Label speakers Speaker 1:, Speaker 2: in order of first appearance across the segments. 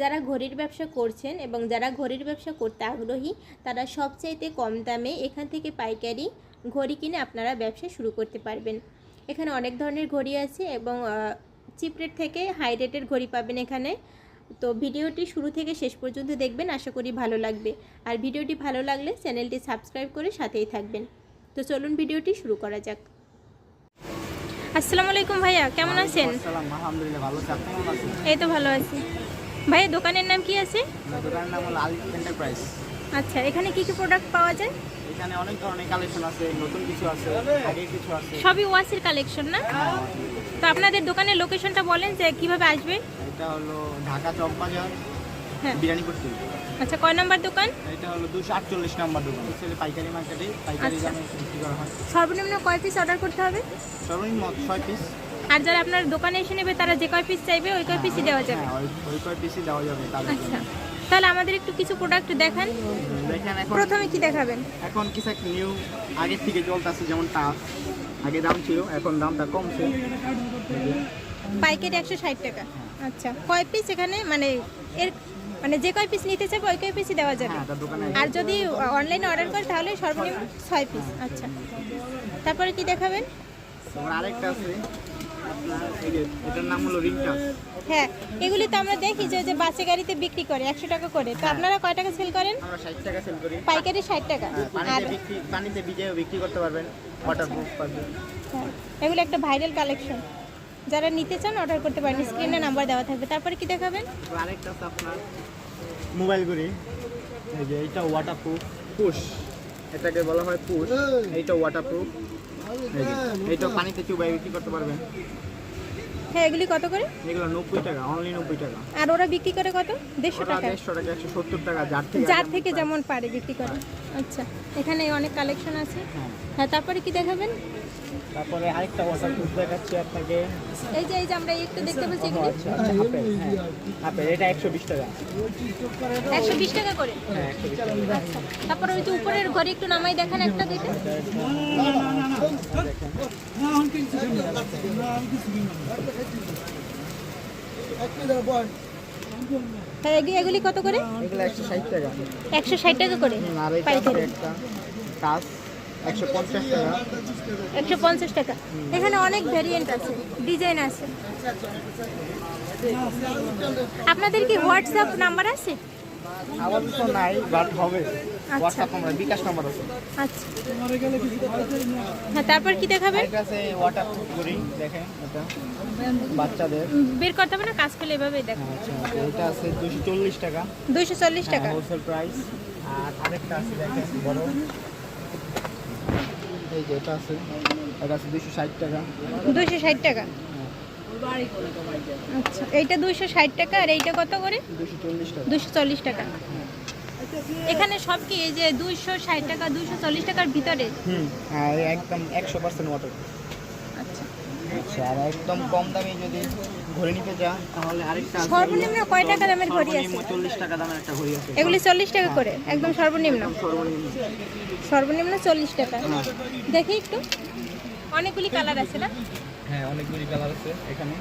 Speaker 1: যারা ঘড়ির ব্যবসা করছেন এবং যারা ঘড়ির ব্যবসা করতে আগ্রহী তারা সবচাইতে কম দামে এখান থেকে পাইকারি ঘড়ি কিনে আপনারা ব্যবসা শুরু করতে পারবেন। এখানে অনেক ধরনের ঘড়ি আছে এবং চিপ রেট থেকে হাই রেটের ঘড়ি পাবেন এখানে। তো ভিডিওটি শুরু থেকে শেষ পর্যন্ত দেখবেন আশা করি ভালো লাগবে। আর ভিডিওটি ভালো লাগলে চ্যানেলটি সাবস্ক্রাইব করে সাথেই থাকবেন। তো চলুন ভিডিওটি শুরু করা যাক। আসসালামু আলাইকুম ভাইয়া কেমন আছেন? এই তো ভালো আছি। ভাইয়া দোকানের নাম কি আছে?
Speaker 2: দোকানের নাম হলো আলিফ এন্টারপ্রাইজ।
Speaker 1: আচ্ছা এখানে কি কি প্রোডাক্ট পাওয়া যায়?
Speaker 2: এখানে অনেক ধরনের কালেকশন আছে নতুন কিছু আছে আগের কিছু আছে।
Speaker 1: সবই ওয়াসির কালেকশন না? তো আপনাদের দোকানের লোকেশনটা বলেন যে কীভাবে আসবে?
Speaker 2: এটা হলো ঢাকা চকবাজার
Speaker 1: হ্যাঁ।
Speaker 2: বিরিয়ানিপট্টি
Speaker 1: আচ্ছা কয় নাম্বার দোকান?
Speaker 2: এটা হলো দুশো আটচল্লিশ নম্বর দোকান ছেলে পাইকারি মার্কেটে পাইকারি
Speaker 1: আচ্ছা।
Speaker 2: দামে বিক্রি করা হয়।
Speaker 1: সর্বনিম্ন কয় পিস অর্ডার করতে হবে?
Speaker 2: সর্বনিম্ন ছয় পিস
Speaker 1: আর যারা আপনার দোকানে এসে নেবে তারা যে কয় পিস চাইবে ওই কয় পিসই দেওয়া যাবে।
Speaker 2: হ্যাঁ ওই কয় পিসই দেওয়া যাবে
Speaker 1: আচ্ছা। তাহলে আমাদের একটু কিছু প্রোডাক্ট দেখান।
Speaker 2: দেখেন এখন
Speaker 1: প্রথমে কি দেখাবেন?
Speaker 2: এখন কিছু একটা নিউ আগের থেকে চলতেছে যেমন টাফ আগে দাম ছিল এখন দামটা কমছে।
Speaker 1: পাইকারি একশো ষাট টাকা। আচ্ছা কয় পিস এখানে? মানে এর মানে যে কয় পিস নিতে চাইবে ওই কয় পিসই দেওয়া যাবে।
Speaker 2: হ্যাঁ দোকানে
Speaker 1: আর যদি অনলাইনে অর্ডার করে তাহলে সর্বনিম্ন ছয় পিস আচ্ছা। তারপরে কি দেখাবেন?
Speaker 2: আরেকটা আছে। এটার নাম হলো রিংটাস
Speaker 1: হ্যাঁ এগুলি তো আমরা দেখি যে যে বাসে গাড়িতে বিক্রি করে একশো টাকা করে। তো আপনারা কয় টাকা সেল করেন?
Speaker 2: আমরা ষাট টাকা সেল করি।
Speaker 1: পাইকারি ষাট টাকা।
Speaker 2: হ্যাঁ,
Speaker 1: আর
Speaker 2: পানিতে বিক্রি পানিতে ভিজেও বিক্রি করতে পারবেন ওয়াটার প্রুফ পাবেন
Speaker 1: হ্যাঁ, এগুলো একটা ভাইরাল কালেকশন যারা নিতে চান অর্ডার করতে পারেন। স্ক্রিনে নাম্বার দেওয়া থাকবে। তারপরে কি দেখাবেন?
Speaker 2: আরেকটা আছে আপনার। মোবাইল ঘড়ি। এই যে এইটা ওয়াটার প্রুফ পুশ। এটাকে বলা হয় পুশ। এইটা ওয়াটার প্রুফ এইটা পানিতে চুবাই বিক্রি করতে পারবেন
Speaker 1: হ্যাঁ এগুলি কত করে?
Speaker 2: এগুলো নব্বই টাকা অনলি নব্বই টাকা।
Speaker 1: আর ওরা বিক্রি করে কত? দেড়শো
Speaker 2: ওটা
Speaker 1: টাকা
Speaker 2: দেড়শো টাকা একশো সত্তর টাকা যার থেকে
Speaker 1: যার থেকে যেমন পারে বিক্রি করে। আচ্ছা এখানে অনেক কালেকশন আছে।
Speaker 2: হ্যাঁ।
Speaker 1: হ্যাঁ তারপরে কি দেখাবেন?
Speaker 2: তারপরে আরেকটা ওয়াটার প্রুফ দেখাচ্ছি আপনাকে।
Speaker 1: এই যে এই যে আমরা একটু দেখতে পাচ্ছি এগুলি।
Speaker 2: আচ্ছা আচ্ছা আপেল হ্যাঁ। এটা একশো বিশ টাকা।
Speaker 1: একশো বিশ টাকা করে?
Speaker 2: হ্যাঁ
Speaker 1: আচ্ছা তারপরে ওই যে উপরের ঘরে একটু নামাই দেখান একটা দুইটা। হ্যাঁ এগু- এগুলি কত করে?
Speaker 2: এগুলো ষাট টাকা।
Speaker 1: একশো ষাট টাকা করে
Speaker 2: একশো পঞ্চাশ টাকা।
Speaker 1: এখানে অনেক ভেরিয়েন্ট আছে ডিজাইন আছে। আপনাদের কি হোয়াটসঅ্যাপ নাম্বার আছে?
Speaker 2: আপাতত তো নাই বাট হবে। হোয়াটসঅ্যাপ নাম্বার বিকাশ নাম্বার আছে।
Speaker 1: আচ্ছা। হ্যাঁ তারপর কি
Speaker 2: এটা আছে ওয়াটার করি দেখেন এটা। বাচ্চাদের।
Speaker 1: বের করতে হবে না? কাজ করলে এভাবেই দেখো।
Speaker 2: আচ্ছা আচ্ছা, এটা আছে দুশো চল্লিশ টাকা।
Speaker 1: দুইশো চল্লিশ টাকা।
Speaker 2: হোলসেল প্রাইস আর আরেকটা আছে দেখেন বড়। এই যে এটা আছে এটা আছে দুশো ষাট টাকা।
Speaker 1: দুইশো ষাট টাকা। আচ্ছা এইটা দুইশো ষাট টাকা আর এইটা কত করে?
Speaker 2: দুশো চল্লিশ টাকা।
Speaker 1: দুশো চল্লিশ টাকা। এখানে সব কি এই যে দুইশো ষাট টাকা দুইশো চল্লিশ টাকার ভিতরে?
Speaker 2: হুম আর একদম একশো পার্সেন্ট ওয়াটার
Speaker 1: আচ্ছা।
Speaker 2: আচ্ছা আর একদম কম দামে যদি ঘড়ি নিতে চান তাহলে আরেকটা
Speaker 1: সর্বনিম্ন কয় টাকা দামের ঘড়ি আছে?
Speaker 2: সর্বনিম্ন চল্লিশ টাকা দামের একটা ঘড়ি আছে।
Speaker 1: এগুলি চল্লিশ টাকা করে একদম সর্বনিম্ন?
Speaker 2: সর্বনিম্ন।
Speaker 1: সর্বনিম্ন চল্লিশ টাকা। দেখি একটু। অনেকগুলি কালার আছে না?
Speaker 2: হ্যাঁ অনেকগুলি কালার আছে এখানে।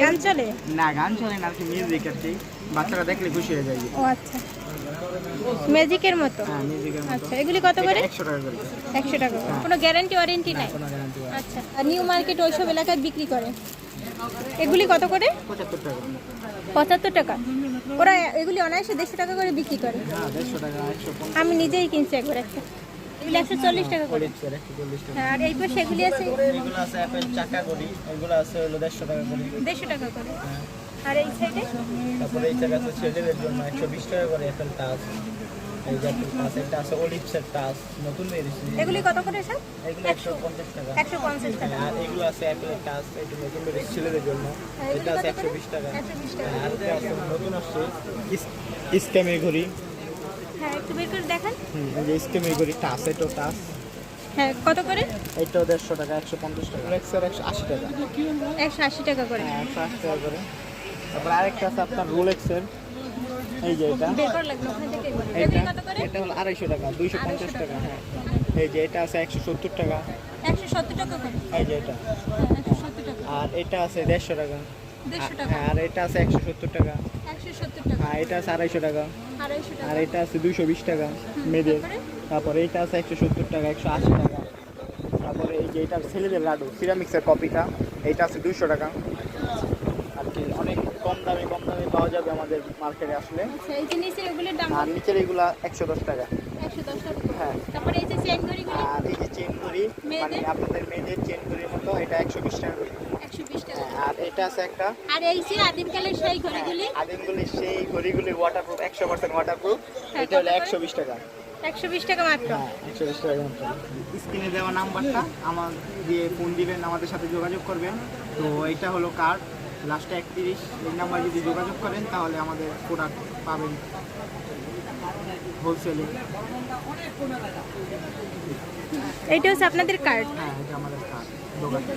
Speaker 1: গান চলে
Speaker 2: না গান চলে না আর কি মিউজিক আর কি। বাচ্চারা দেখলে খুশি হয়ে যায়।
Speaker 1: ও আচ্ছা। ম্যাজিকের মতো?
Speaker 2: হ্যাঁ
Speaker 1: আচ্ছা এগুলি কত করে?
Speaker 2: একশো টাকা করে।
Speaker 1: একশো টাকা। কোনো গ্যারান্টি ওয়ারেন্টি নাই?
Speaker 2: কোনো গ্যারান্টি
Speaker 1: আচ্ছা আর নিউ মার্কেট ওইসব এলাকায় বিক্রি করে? এগুলি কত করে?
Speaker 2: পঁচাত্তর টাকা।
Speaker 1: ওরা এগুলি অনায়াসে দেড়শো টাকা করে বিক্রি করে।
Speaker 2: হ্যাঁ
Speaker 1: আমি নিজেই কিনছি একবার একটা। এগুলি চল্লিশ টাকা করে। হ্যাঁ, আর এই পাশে এগুলি আছে
Speaker 2: এগুলো আছে অ্যাপেল চাকা করি এগুলো আছে হলো দেড়শো টাকা করে।
Speaker 1: দেড়শো টাকা করে। আর এই সাইডে?
Speaker 2: তারপরে এই চাকা আছে ছেলেদের জন্য একশো বিশ টাকা করে অ্যাপেল টাচ। এই যে অ্যাপেল টাচ এটা আছে অলিভসের টাচ নতুন বেরিয়েছে।
Speaker 1: এগুলি কত করে
Speaker 2: এগুলো টাকা।
Speaker 1: একশো পঞ্চাশ টাকা।
Speaker 2: আর এগুলো আছে অ্যাপেলের টাচ এটা নতুন বেরিয়েছে ছেলেদের জন্য। এটা আছে
Speaker 1: কত
Speaker 2: একশো
Speaker 1: করে?
Speaker 2: বিশ টাকা।
Speaker 1: 120 টাকা।
Speaker 2: আর নতুন আসছে স্ক্যামের ঘড়ি।
Speaker 1: হ্যাঁ একটু বের করে দেখান।
Speaker 2: হুম এই যে টাচ
Speaker 1: হ্যাঁ কত করে?
Speaker 2: টাকা একশো পঞ্চাশ টাকা। টাকা।
Speaker 1: একশো আশি টাকা করে।
Speaker 2: হ্যাঁ টাকা করে। তারপর আরেকটা আছে আপনার রোলেক্সের এই যে এটা।
Speaker 1: বের করা লাগল
Speaker 2: এটা
Speaker 1: কত করে?
Speaker 2: এটা হলো আড়াইশো টাকা দুইশো পঞ্চাশ টাকা হ্যাঁ। এই যে এটা আছে একশো সত্তর টাকা।
Speaker 1: একশো সত্তর টাকা করে।
Speaker 2: এই যে এটা।
Speaker 1: টাকা।
Speaker 2: আর এটা আছে দেড়শো টাকা।
Speaker 1: দেড়শো টাকা।
Speaker 2: আর এটা আছে একশো সত্তর টাকা।
Speaker 1: টাকা।
Speaker 2: হ্যাঁ এটা আছে আড়াইশো টাকা। আর এটা আছে দুইশো বিশ টাকা মেয়েদের
Speaker 1: তারপরে?
Speaker 2: এটা আছে একশো সত্তর টাকা একশো আশি টাকা। তারপরে এই যে এটা ছেলেদের লাডু সিরামিক্সের কপিটা এইটা আছে দুইশো টাকা। আর কি অনেক কম দামে কম দামে পাওয়া যাবে আমাদের মার্কেটে আসলে।
Speaker 1: আচ্ছা
Speaker 2: আর নিচের এগুলা একশো দশ টাকা।
Speaker 1: দশ
Speaker 2: হ্যাঁ। আর এই যে চেন ঘড়ি মানে আপনাদের মেয়েদের চেন ঘড়ির মতো এটা একশো বিশ টাকা।
Speaker 1: টাকা।
Speaker 2: আর এটা আছে একটা।
Speaker 1: আর এই যে আদিমকালের সেই ঘড়িগুলি?
Speaker 2: আদিমগুলি সেই ঘড়িগুলি ওয়াটারপ্রুফ একশো পার্সেন্ট ওয়াটারপ্রুফ এটা হলো
Speaker 1: কত করে?
Speaker 2: একশো বিশ টাকা।
Speaker 1: একশো বিশ টাকা মাত্র?
Speaker 2: হ্যাঁ একশো বিশ টাকা স্ক্রিনে দেওয়া নাম্বারটা আমার দিয়ে ফোন দিবেন আমাদের সাথে যোগাযোগ করবেন। তো এইটা হলো কার্ড লাস্টে একত্রিশ এই নাম্বার যদি যোগাযোগ করেন তাহলে আমাদের প্রোডাক্ট পাবেন হোলসেলে
Speaker 1: এটা হচ্ছে আপনাদের কার্ড
Speaker 2: হ্যাঁ এটা আমাদের কার্ড যোগাযোগ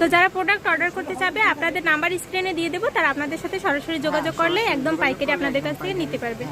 Speaker 1: তো যারা প্রোডাক্ট অর্ডার করতে চাবে, আপনাদের নাম্বার স্ক্রিনে দিয়ে দেবো, তারা আপনাদের সাথে সরাসরি যোগাযোগ করলে একদম পাইকারি আপনাদের কাছ থেকে নিতে পারবে।